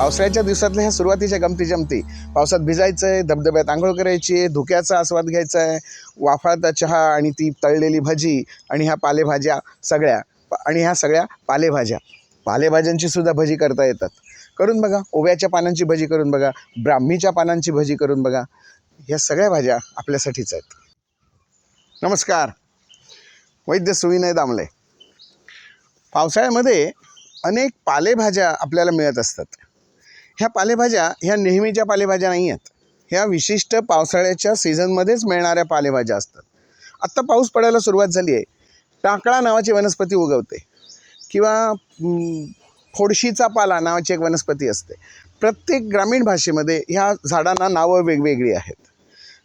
पावसाळ्याच्या दिवसातल्या ह्या सुरुवातीच्या गमती जमती. पावसात भिजायचं आहे धबधब्यात आंघोळ करायची आहे धुक्याचा आस्वाद घ्यायचा आहे वाफाळता चहा आणि ती तळलेली भजी आणि ह्या पालेभाज्या सगळ्या आणि ह्या सगळ्या पालेभाज्या. पालेभाज्यांची सुद्धा भजी करता येतात. करून बघा ओव्याच्या पानांची भजी करून बघा ब्राह्मीच्या पानांची भजी करून बघा ह्या सगळ्या भाज्या आपल्यासाठीच आहेत. नमस्कार. वैद्य सुविनय दामले. पावसाळ्यामध्ये अनेक पालेभाज्या आपल्याला मिळत असतात. ह्या पालेभाज्या ह्या नेहमीच्या पालेभाज्या नाही आहेत. ह्या विशिष्ट पावसाळ्याच्या सीझनमध्येच मिळणाऱ्या पालेभाज्या असतात. आत्ता पाऊस पडायला सुरुवात झाली आहे. टाकळा नावाची वनस्पती उगवते. किंवा फोडशीचा पाला नावाची एक वनस्पती असते. प्रत्येक ग्रामीण भाषेमध्ये ह्या झाडांना नावं वेगवेगळी आहेत.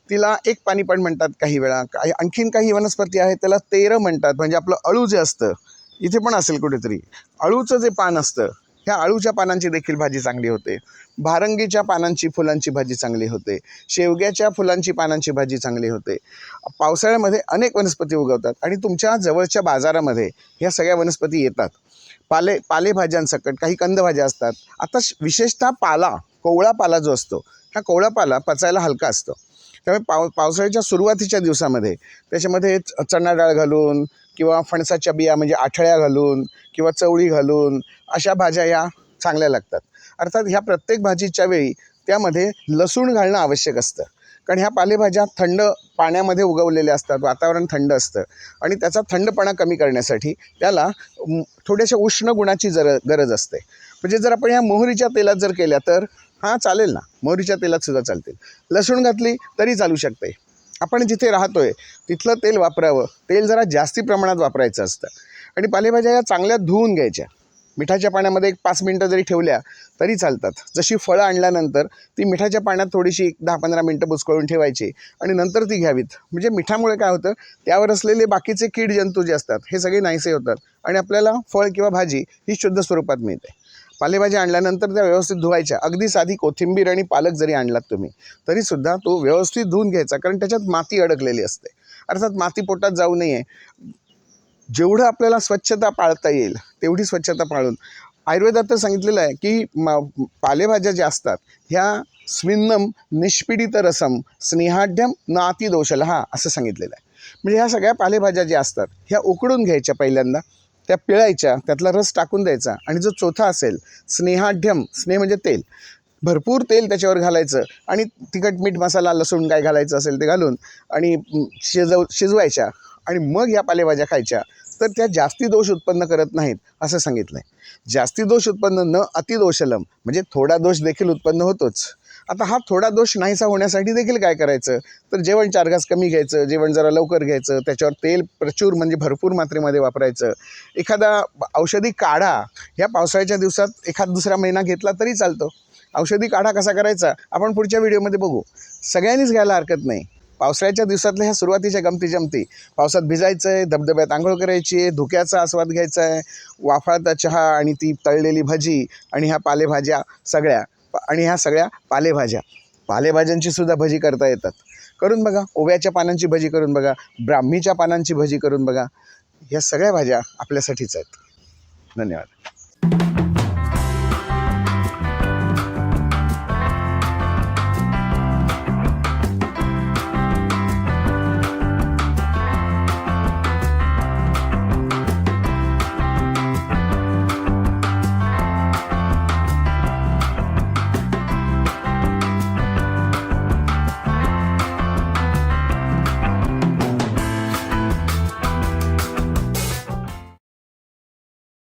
तिला एक पाणीपण म्हणतात काही वेळा. काही आणखीन काही वनस्पती आहेत त्याला तेरं म्हणतात. म्हणजे आपलं अळू जे असतं इथे पण असेल कुठेतरी. अळूचं जे पान असतं ह्या अळूच्या पानांची देखील भाजी चांगली होते. भारंगीच्या पानांची फुलांची भाजी चांगली होते. शेवग्याच्या फुलांची पानांची भाजी चांगली होते. पावसाळ्यामध्ये अनेक वनस्पती उगवतात आणि तुमच्या जवळच्या बाजारामध्ये ह्या सगळ्या वनस्पती येतात. पाले पालेभाज्यांसकट काही कंदभाज्या असतात. आता श- विशेषतः पाला कोवळा पाला जो असतो ह्या कोवळा पाला पचायला हलका असतो. त्यामुळे पाव पावसाळ्याच्या सुरुवातीच्या दिवसामध्ये त्याच्यामध्ये च- चणा डाळ घालून किंवा फणसाच्या बिया म्हणजे आठळ्या घालून किंवा चवळी घालून अशा भाज्या या चांगल्या लागतात. अर्थात ह्या प्रत्येक भाजीच्या वेळी त्यामध्ये लसूण घालणं आवश्यक असतं. कारण ह्या पालेभाज्या थंड पाण्यामध्ये उगवलेल्या असतात वातावरण थंड असतं आणि त्याचा थंडपणा कमी करण्यासाठी त्याला थोड्याशा उष्ण गुणाची जर गरज असते. म्हणजे जर आपण ह्या मोहरीच्या तेलात जर केल्या तर हां चालेल ना. मोहरीच्या तेलात सुद्धा चालतील. लसूण घातली तरी चालू शकते. आपण जिथे राहतोय तिथलं तेल वापरावं. तेल जरा जास्ती प्रमाणात वापरायचं असतं. आणि पालेभाज्या या चांगल्या धुवून घ्यायच्या. मिठाच्या पाण्यामध्ये एक पाच मिनटं जरी ठेवल्या तरी चालतात. जशी फळं आणल्यानंतर ती मिठाच्या पाण्यात थोडीशी एक दहा पंधरा मिनटं बुचकळून ठेवायची आणि नंतर ती घ्यावीत. म्हणजे मिठामुळे काय होतं त्यावर असलेले बाकीचे कीड जंतू जे असतात हे सगळे नाहीसे होतात आणि आपल्याला फळ किंवा भाजी ही शुद्ध स्वरूपात मिळते. पालेभाज्या आणल्यानंतर त्या व्यवस्थित धुवायच्या. अगदी साधी कोथिंबीर आणि पालक जरी आणलात तुम्ही तरीसुद्धा तो व्यवस्थित धुवून घ्यायचा कारण त्याच्यात माती अडकलेली असते. अर्थात माती पोटात जाऊ नये. जेवढं आपल्याला स्वच्छता पाळता येईल तेवढी स्वच्छता पाळून. आयुर्वेदात तर सांगितलेलं आहे की म पालेभाज्या ज्या असतात ह्या स्विन्नम निष्पीडित रसम स्नेहाढ्यम नातिदोषलहा असं सांगितलेलं आहे. म्हणजे ह्या सगळ्या पालेभाज्या ज्या असतात ह्या उकडून घ्यायच्या पहिल्यांदा. त्या पिळायच्या त्यातला रस टाकून द्यायचा आणि जो चौथा असेल स्नेहाढ्यम स्नेह म्हणजे तेल. भरपूर तेल त्याच्यावर घालायचं आणि तिखट मीठ मसाला लसूण काय घालायचं असेल ते घालून आणि शिजव शिजवायच्या आणि मग ह्या पालेभाज्या खायच्या. तर त्या जास्ती दोष उत्पन्न करत नाहीत असं सांगितलं आहे जास्ती दोष उत्पन्न न अतिदोषलम म्हणजे थोडा दोष देखील उत्पन्न होतोच. आता हा थोडा दोष नाहीसा होण्यासाठी देखील काय करायचं? तर जेवण चार घास कमी घ्यायचं जेवण जरा लवकर घ्यायचं त्याच्यावर तेल प्रचूर म्हणजे भरपूर मात्रेमध्ये वापरायचं. एखादा औषधी काढा ह्या पावसाळ्याच्या दिवसात एखाद दुसरा महिना घेतला तरी चालतो. औषधी काढा कसा करायचा? आपण पुढच्या व्हिडिओमध्ये बघू. सगळ्यांनीच घ्यायला हरकत नाही. पावसाळ्याच्या दिवसातल्या ह्या सुरुवातीच्या गमती जमती. पावसात भिजायचं आहे धबधब्यात आंघोळ करायची आहे धुक्याचा आस्वाद घ्यायचा आहे वाफाळता चहा आणि ती तळलेली भजी आणि ह्या पालेभाज्या सगळ्या. आणि ह्या सगळ्या पालेभाज्या. पालेभाज्यांची सुद्धा भजी करता येतात. करून बघा ओव्याच्या पानांची भजी करून बघा ब्राह्मीच्या पानांची भजी करून बघा. ह्या सगळ्या भाज्या आपल्यासाठीच आहेत. धन्यवाद.